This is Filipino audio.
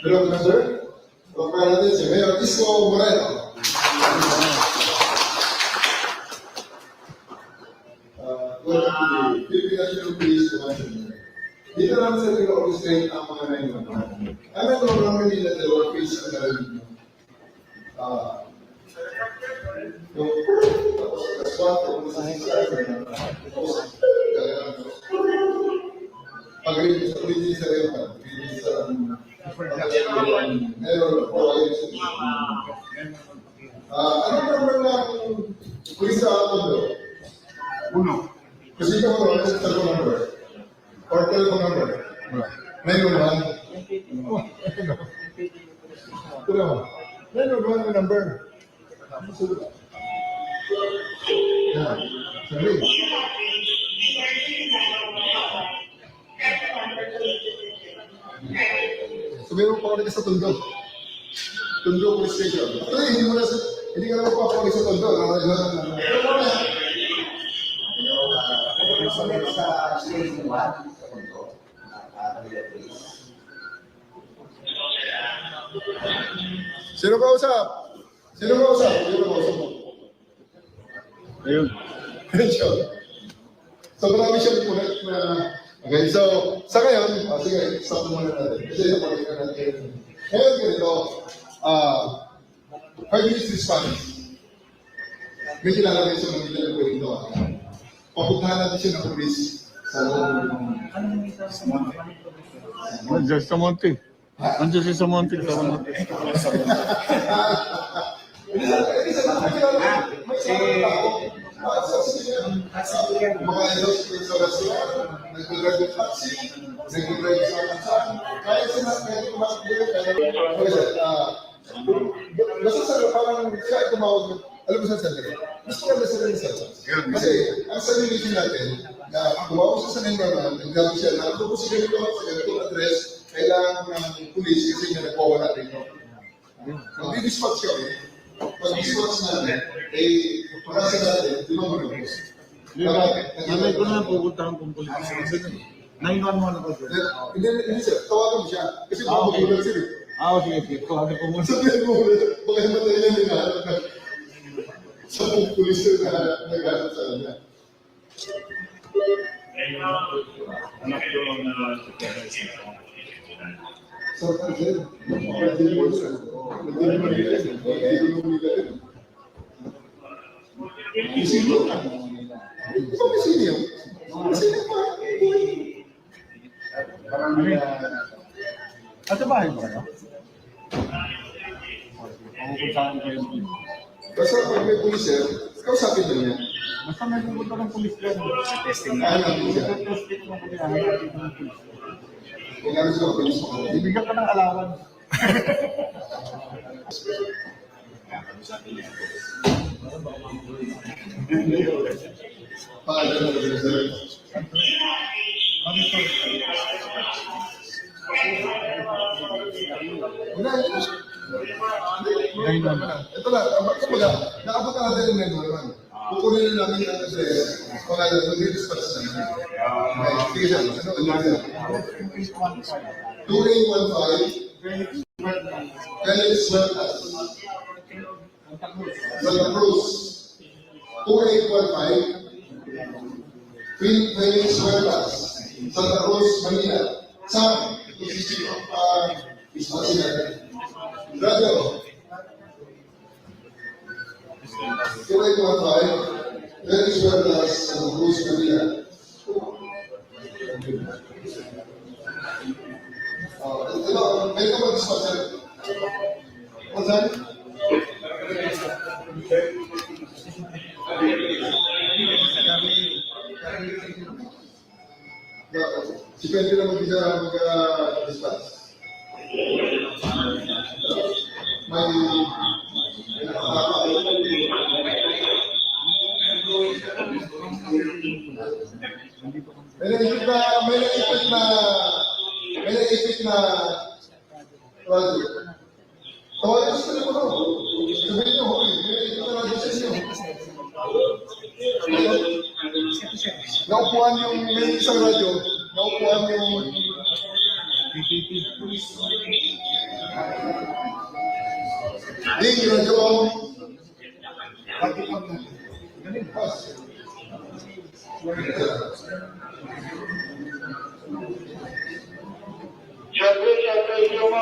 Member, Pagpapala natin si Mayor Isko Moreno. Uh, welcome to the Philippine National Police Command. Dito naman sa pag-orchestrate ang mga naiwan. Alam mo naman nila dalawang face ang nalagin nyo. Ah, yung tapos that's one kung sa tapos kailangan pag-release sa release sa rin Uno. Kasi ikaw ano ang telephone number? Or telephone number? Mayroon ba? Oh, Ito naman. Mayroon ba ang number? Yan. Sabi. So meron pa ulit sa Tondo. Tondo Police Station. Ito eh, hindi mo na sa, hindi ka naman papakali sa Tondo. Pero mamaya, Susunod sa station 1, sa Tondo, uh, Manila Police. Sino kausap? Sino kausap? Sino kausap mo? Ayun. Sure. So marami siyang na... Okay, so sa ngayon, ah, sige, stop muna natin. Kasi napakita natin. Ngayon ganito, ah, five minutes response. May kilala rin sa Manila na pwede ito. Papuntahan natin siya ng police sa loob ng... Andiyan sa Monte. Andiyan si sa Monte. Sa Monte. mga ilos sa restaurant, nag-drive ng taxi, nag-drive sa kansan, kaya sila, kaya tumakbo, kaya, ah, basta sa parang siya ay tumawag, ng- alam mo saan sandali? Mas maganda sila yung. Kasi, ang salutation natin, na tumawag sa siya na, po si ganito, sa kailangan ng police kasi nga nagpawala rito. Mag-dispatch namin, eh, para sa natin, di ba mo Nanay ko na pupuntahan kong pulis. 911 ako. sir. Hindi, hindi sir, tawagan mo siya. Kasi baka magulat sila. Ah, sige, sige. Tawagin ko muna. Sabihin mo, baka yung matay na hinahanap na sa pong pulis na naghanap sa kanya. Na So, sir, pwede mo sir. Pwede mo nila sir. Pwede mo nila. Sino ka? Yun? Sino pa? Parang At sa bahay ba kayo? Pupuntahan ko yung pulis. Basta pag may pulis sir, kausapin mo niya. Basta may pupunta ng pulis dyan. Testing Ano ang siya? Testing hanapin ng pulis. Kailangan siya pulis mo. Ibigyan ka ng alawan. na rin sir. Wala, naman. Ito lang, kumbaga, nakabot na natin yung memo naman. Kukunin na namin ang address, pangalan, mag-dispatch na namin. Okay, sige sir, ano, ano, ano? 2815, Felix Huertas, Santa Cruz, 2815, Huertas, Santa Cruz, Manila. Sam, ito si Chief of, uh, Ismail. Radio, Tuloy ko ang five, very sure na sa Cruz Manila. Oh, ito, may ka mag-sponsor. Ano saan? Si Pedro lang mag-isa mag-dispatch. May May naipit na, may naipit na, may naipit na project. Tawagan sa telepono. não yung link sa radyo. Naupuan yung... Link radyo. Pagkipan natin. Galing pas. Siyempre, siyempre, yung.